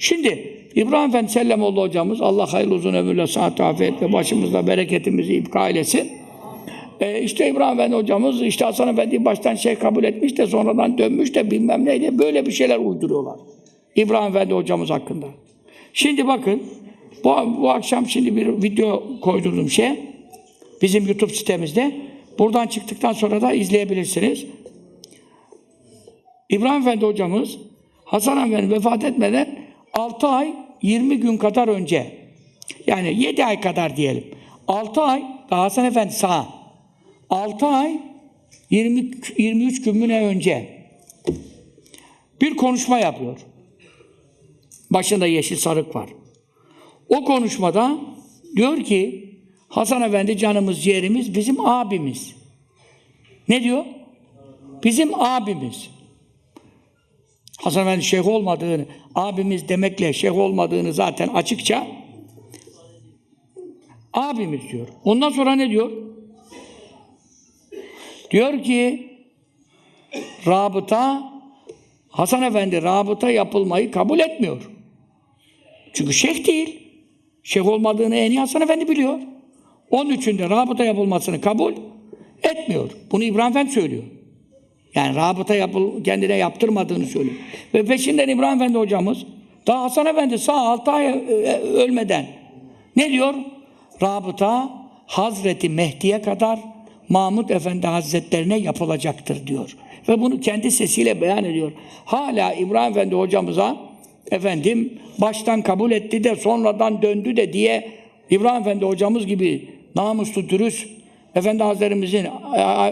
Şimdi İbrahim Efendi Sellemoğlu hocamız Allah hayırlı uzun ömürle sıhhat afiyet ve başımızda bereketimizi ipka eylesin. Ee, işte İbrahim Efendi hocamız işte Hasan Efendi baştan şey kabul etmiş de sonradan dönmüş de bilmem neydi. Böyle bir şeyler uyduruyorlar. İbrahim Efendi hocamız hakkında. Şimdi bakın bu, bu akşam şimdi bir video koydurdum şey bizim YouTube sitemizde. Buradan çıktıktan sonra da izleyebilirsiniz. İbrahim Efendi hocamız Hasan Efendi vefat etmeden 6 ay 20 gün kadar önce yani 7 ay kadar diyelim. 6 ay Hasan Efendi sağ. 6 ay 20 23 gün mü ne önce bir konuşma yapıyor. Başında yeşil sarık var. O konuşmada diyor ki Hasan Efendi canımız ciğerimiz bizim abimiz. Ne diyor? Bizim abimiz. Hasan Efendi şeyh olmadığını, abimiz demekle şeyh olmadığını zaten açıkça abimiz diyor. Ondan sonra ne diyor? Diyor ki rabıta Hasan Efendi rabıta yapılmayı kabul etmiyor. Çünkü şeyh değil. Şeyh olmadığını en iyi Hasan Efendi biliyor. Onun için de rabıta yapılmasını kabul etmiyor. Bunu İbrahim Efendi söylüyor. Yani rabıta yapıl, kendine yaptırmadığını söylüyor. Ve peşinden İbrahim Efendi hocamız daha Hasan Efendi sağ 6 ay e, ölmeden ne diyor? Rabıta Hazreti Mehdi'ye kadar Mahmud Efendi Hazretlerine yapılacaktır diyor. Ve bunu kendi sesiyle beyan ediyor. Hala İbrahim Efendi hocamıza efendim baştan kabul etti de sonradan döndü de diye İbrahim Efendi hocamız gibi namuslu dürüst Efendi Hazretlerimizin,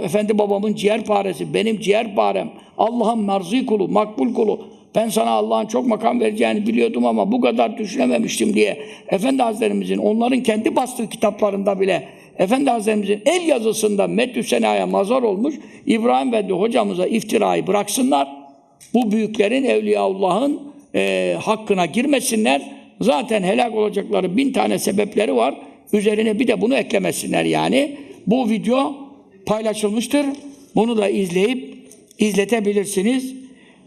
Efendi babamın ciğer paresi, benim ciğer parem, Allah'ın marzi kulu, makbul kulu. Ben sana Allah'ın çok makam vereceğini biliyordum ama bu kadar düşünememiştim diye. Efendi Hazretlerimizin, onların kendi bastığı kitaplarında bile Efendi Hazretlerimizin el yazısında Meddü Sena'ya mazar olmuş İbrahim Efendi hocamıza iftirayı bıraksınlar. Bu büyüklerin, Evliyaullah'ın e, hakkına girmesinler. Zaten helak olacakları bin tane sebepleri var. Üzerine bir de bunu eklemesinler yani. Bu video paylaşılmıştır. Bunu da izleyip izletebilirsiniz.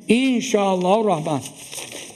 İnşallahurrahman.